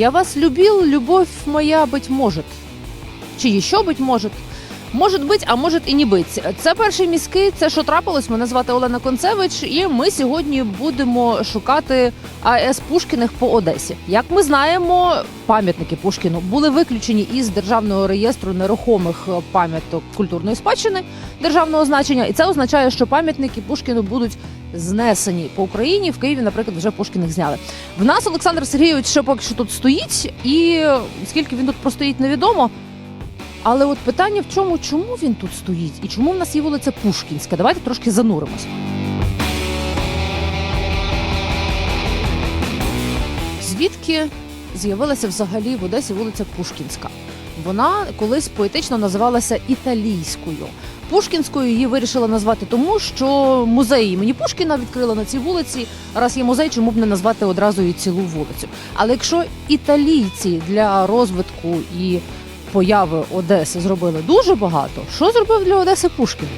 Я вас любил, любовь моя, быть может. Чи еще быть может? Може бути, а може і не бути. Це перший міський. Це що трапилось. Мене звати Олена Концевич, і ми сьогодні будемо шукати АЕС Пушкіних по Одесі. Як ми знаємо, пам'ятники Пушкіну були виключені із державного реєстру нерухомих пам'яток культурної спадщини державного значення, і це означає, що пам'ятники Пушкіну будуть знесені по Україні. В Києві, наприклад, вже Пушкіних зняли. В нас Олександр Сергійович ще поки що тут стоїть, і скільки він тут простоїть, невідомо. Але от питання в чому, чому він тут стоїть і чому в нас є вулиця Пушкінська? Давайте трошки зануримося. Звідки з'явилася взагалі в Одесі вулиця Пушкінська? Вона колись поетично називалася італійською. Пушкінською її вирішила назвати тому, що музей імені Пушкіна відкрила на цій вулиці. Раз є музей, чому б не назвати одразу і цілу вулицю? Але якщо італійці для розвитку і появи Одеси зробили дуже багато, що зробив для Одеси Пушкін?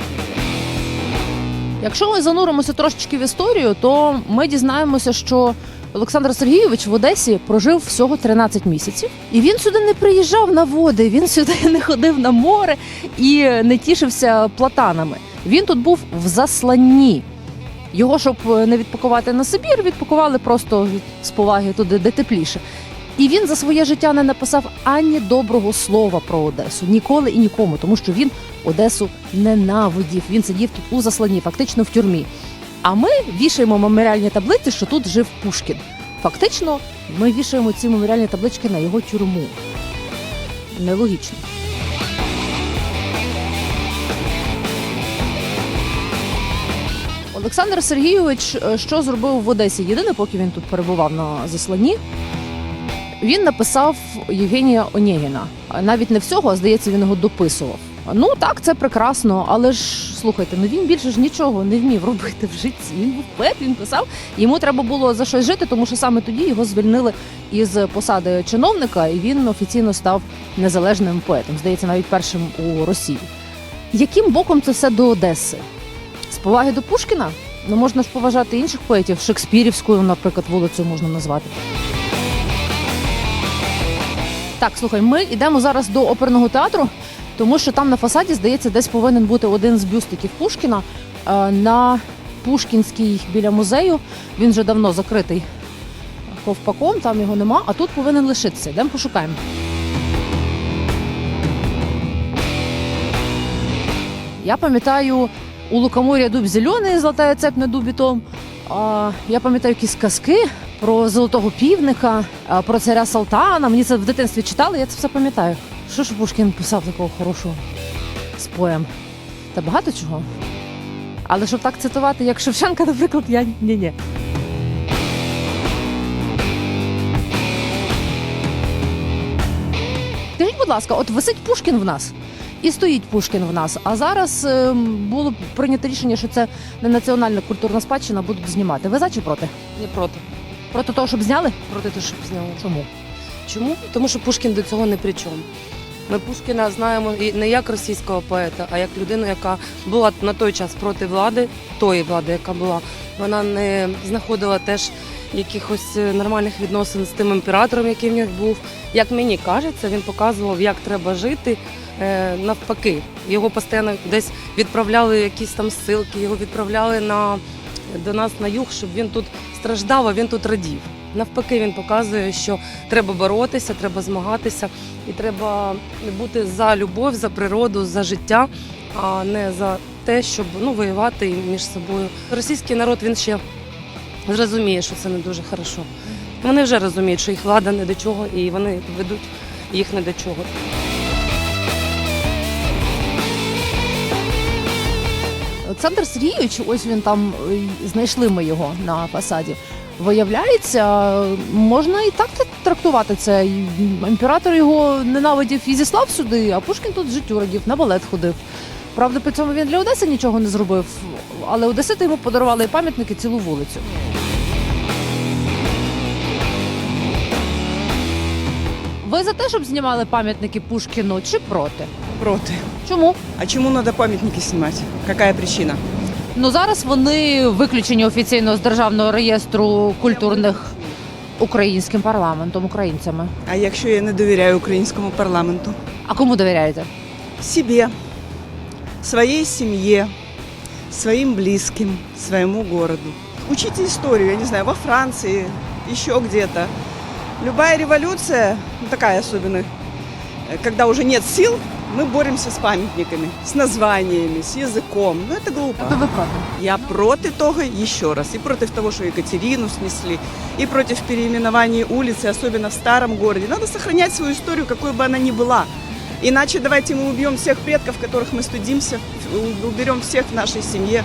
Якщо ми зануримося трошечки в історію, то ми дізнаємося, що Олександр Сергійович в Одесі прожив всього 13 місяців, і він сюди не приїжджав на води, він сюди не ходив на море і не тішився платанами. Він тут був в засланні. Його, щоб не відпакувати на Сибір, відпакували просто з поваги туди, де тепліше. І він за своє життя не написав ані доброго слова про Одесу ніколи і нікому, тому що він Одесу ненавидів. Він сидів тут у засланні, фактично в тюрмі. А ми вішаємо меморіальні таблиці, що тут жив Пушкін. Фактично, ми вішаємо ці меморіальні таблички на його тюрму. Нелогічно. Олександр Сергійович, е, що зробив в Одесі? Єдине, поки він тут перебував на засланні, він написав Євгенія Онєгіна. Навіть не всього, а здається, він його дописував. Ну так, це прекрасно, але ж слухайте, ну він більше ж нічого не вмів робити в житті. Він був поет, він писав. Йому треба було за щось жити, тому що саме тоді його звільнили із посади чиновника, і він офіційно став незалежним поетом. Здається, навіть першим у Росії. Яким боком це все до Одеси? З поваги до Пушкіна? Ну можна ж поважати інших поетів, Шекспірівською, наприклад, вулицю можна назвати. Так, слухай, ми йдемо зараз до оперного театру, тому що там на фасаді, здається, десь повинен бути один з бюстиків Пушкіна е, на Пушкінській біля музею. Він вже давно закритий ковпаком, там його нема, а тут повинен лишитися. Йдемо пошукаємо. Я пам'ятаю у Лукомор'я дуб зелений, золотая цепь на дубі том. А, я пам'ятаю якісь казки про золотого півника, про царя Салтана. Мені це в дитинстві читали, я це все пам'ятаю. Що ж Пушкін писав такого хорошого з поем? Та багато чого. Але щоб так цитувати, як Шевченка, наприклад, я ні ні. Скажіть, будь ласка, от висить Пушкін в нас. І стоїть Пушкін в нас. А зараз ем, було прийнято рішення, що це не національна культурна спадщина, будуть знімати. Ви за чи проти? Не проти. Проти того, щоб зняли? Проти того, щоб зняли. Чому? Чому? Тому що Пушкін до цього не при чому. Ми Пушкіна знаємо і не як російського поета, а як людину, яка була на той час проти влади, тої влади, яка була. Вона не знаходила теж якихось е, нормальних відносин з тим імператором, який в них був. Як мені кажеться, він показував, як треба жити е, навпаки. Його постійно десь відправляли якісь там ссылки, його відправляли на, до нас на юг, щоб він тут страждав, а він тут радів. Навпаки, він показує, що треба боротися, треба змагатися, і треба бути за любов, за природу, за життя, а не за те, щоб ну, воювати між собою. Російський народ він ще зрозуміє, що це не дуже хорошо. Вони вже розуміють, що їх влада не до чого, і вони ведуть їх не до чого. Олександр Сергійович, ось він там е, знайшли ми його на фасаді. Виявляється, можна і так трактувати це. Імператор його ненавидів і зіслав сюди, а Пушкін тут життю радів, на балет ходив. Правда, при цьому він для Одеси нічого не зробив, але Одесити йому подарували пам'ятники цілу вулицю. Ви за те, щоб знімали пам'ятники Пушкіну чи проти? Проти. Чому? А чему надо памятники снимать? Какая причина? Ну зараз вони виключені офіційно з державного реєстру культурних. українським парламентом, українцями. А якщо я не довіряю українському парламенту? А кому довіряєте? Себе, своей семье, своим близким, своему городу. Учите историю, я не знаю, во Франции, еще где-то. Любая революция, ну, такая особенно, когда уже нет сил, мы боремся с памятниками, с названиями, с языком. Ну, это глупо. Тобто ви проти? Я против того, еще раз, и против того, что Екатерину снесли, и против переименования улицы, особенно в старом городе. Надо сохранять свою историю, какой бы она ни была. Иначе давайте мы убьем всех предков, которых мы стыдимся, у- уберем всех в нашей семье.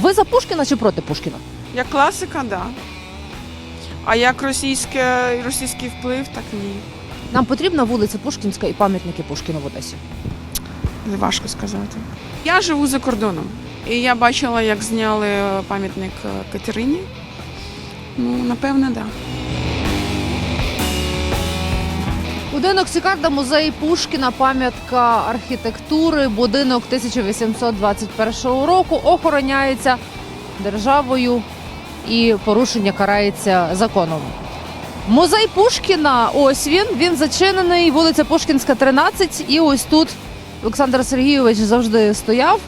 Ви за Пушкіна чи проти Пушкіна? Як класика, да. А як російське, російський вплив, так ні. Нам потрібна вулиця Пушкінська і пам'ятники Пушкіну в Одесі. Важко сказати. Я живу за кордоном. І я бачила, як зняли пам'ятник Катерині. Ну, напевне, так. Да. Будинок Сікарда, музей Пушкіна, пам'ятка архітектури, будинок 1821 року охороняється державою і порушення карається законом. Музей Пушкіна, ось він. Він зачинений, вулиця Пушкінська, 13. І ось тут Олександр Сергійович завжди стояв.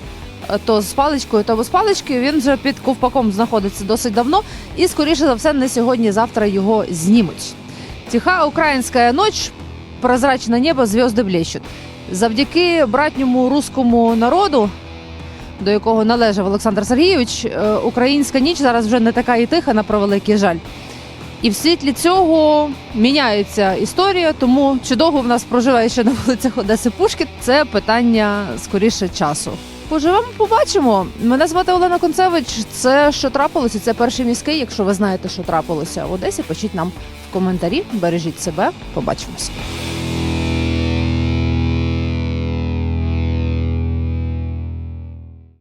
е, То з паличкою, то без палички. Він вже під ковпаком знаходиться досить давно. І, скоріше за все, не сьогодні, завтра його знімуть. Тиха українська ніч, прозрачне небо, зв'язки блещуть. Завдяки братньому руському народу, до якого належав Олександр Сергійович, е, українська ніч зараз вже не така і тиха, на превеликий жаль. І в світлі цього міняється історія, тому чи довго в нас проживає ще на вулицях Одеси Пушкін, це питання скоріше часу. Поживемо, побачимо. Мене звати Олена Концевич. Це що трапилося? Це перший міський. Якщо ви знаєте, що трапилося в Одесі, пишіть нам в коментарі. Бережіть себе. Побачимося.